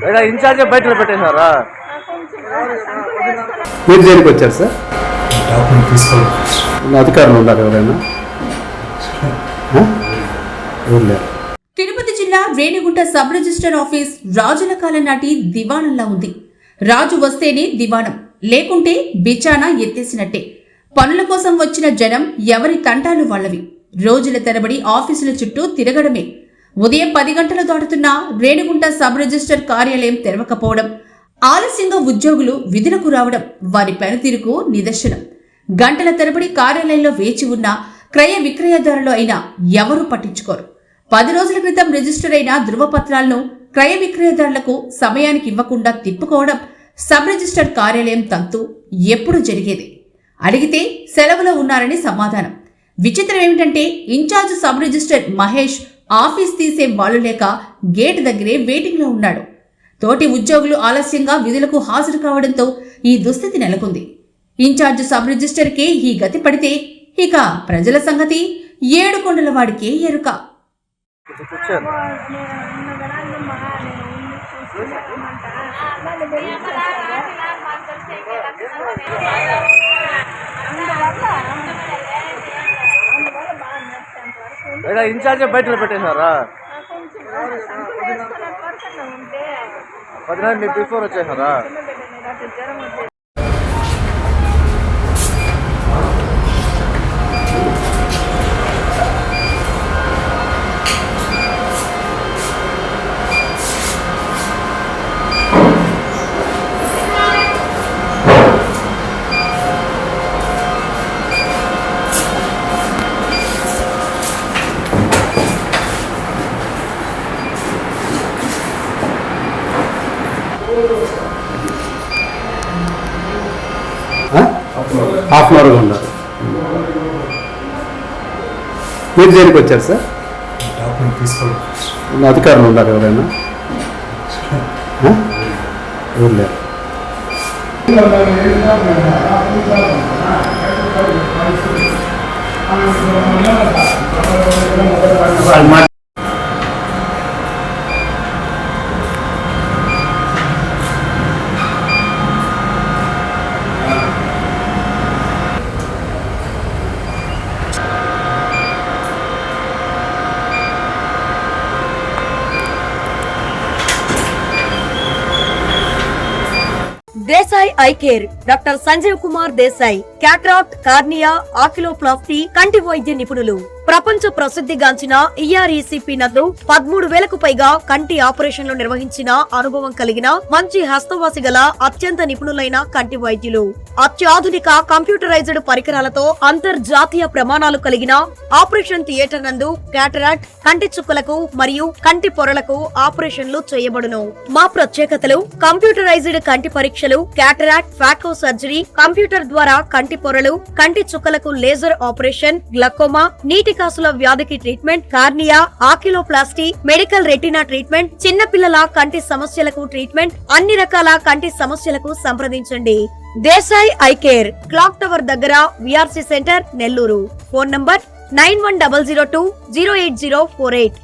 ఇక్కడ ఇన్ఛార్జ్ బయటలో పెట్టేశారా? మీరు జైలుకి వచ్చారు సార్? డాక్యుమెంట్ తీసుకోవాలి అధికారులు ఉన్నారు ఎవరైనా? ఆ? ఎవరు లేరు? తిరుపతి జిల్లా రేణిగుంట సబ్ రిజిస్టర్ ఆఫీస్ రాజుల కాలం నాటి దివాణంలా ఉంది. రాజు వస్తేనే దివాణం లేకుంటే బిచానా ఎత్తేసినట్టే. పనుల కోసం వచ్చిన జనం ఎవరి తంటాలు వాళ్ళవి. రోజుల తరబడి ఆఫీసుల చుట్టూ తిరగడమే. ఉదయం పది గంటలు దాటుతున్నా రేణుగుంట సబ్ రిజిస్టర్ కార్యాలయం తెరవకపోవడం ఆలస్యంగా ఉద్యోగులు విధులకు రావడం వారి పనితీరుకు నిదర్శనం. గంటల తరబడి కార్యాలయంలో వేచి ఉన్న క్రయ విక్రయదారులు అయినా ఎవరూ పట్టించుకోరు. పది రోజుల క్రితం రిజిస్టర్ అయిన ధృవపత్రాలను క్రయ విక్రయదారులకు సమయానికి ఇవ్వకుండా తిప్పుకోవడం సబ్ రిజిస్టర్ కార్యాలయం తంతు ఎప్పుడు జరిగేది? అడిగితే సెలవులో ఉన్నారని సమాధానం. విచిత్రం ఏమిటంటే incharge sub registrar Mahesh office తీసే వాళ్ళు లేక గేట్ దగ్గరే వెయిటింగ్లో ఉన్నాడు. తోటి ఉద్యోగులు ఆలస్యంగా విధులకు హాజరు కావడంతో ఈ దుస్థితి నెలకొంది. ఇన్ఛార్జ్ సబ్ రిజిస్టర్కే ఈ గతి పడితే ఇక ప్రజల సంగతి ఏడుకొండల వాడికే ఎరుక. కూర్చోండి ఇక్కడ ఇన్ఛార్జ్ బయటలో పెట్టేశారా? పదిహేను మీకు బిఫోర్ వచ్చేసారా హాఫ్ అన్ అవర్గా ఉన్నారు మీరు దేనికి వచ్చారు సార్? డాక్యుమెంట్ తీసుకోవాలి అధికారులు ఉన్నారు ఎవరైనా? ఆ? ఎవరు లేరు. Desai eye care. Doctor Sanjeev Kumar Desai cataract cornea oculoplasty కంటి వైద్య నిపుణులు. ప్రపంచ ప్రసిద్ధిగాంచిన ఈఆర్ఈసిపి నందు పదమూడు వేలకు పైగా కంటి ఆపరేషన్లు నిర్వహించిన అనుభవం కలిగిన మంచి హస్తవాసి గల అత్యంత నిపుణులైన కంటి వైద్యులు. అత్యాధునిక కంప్యూటరైజ్డ్ పరికరాలతో అంతర్జాతీయ ప్రమాణాలు కలిగిన ఆపరేషన్ థియేటర్ నందు క్యాటరాక్ట్ కంటి చుక్కలకు మరియు కంటి పొరలకు ఆపరేషన్లు చేయబడును. మా ప్రత్యేకతలు కంప్యూటరైజ్డ్ కంటి పరీక్షలు క్యాటరాక్ట్ ఫ్యాకో సర్జరీ కంప్యూటర్ ద్వారా కంటి పొరలు కంటి చుక్కలకు లేజర్ ఆపరేషన్ గ్లకోమా నీటి కాసుల వ్యాధికి treatment cornea oculoplasty medical retina treatment చిన్నపిల్లల కంటి సమస్యలకు ట్రీట్మెంట్ అన్ని రకాల కంటి సమస్యలకు సంప్రదించండి. Desai eye care clock tower దగ్గర VRC centre Nellore. Phone number nine one double zero two zero eight zero four eight.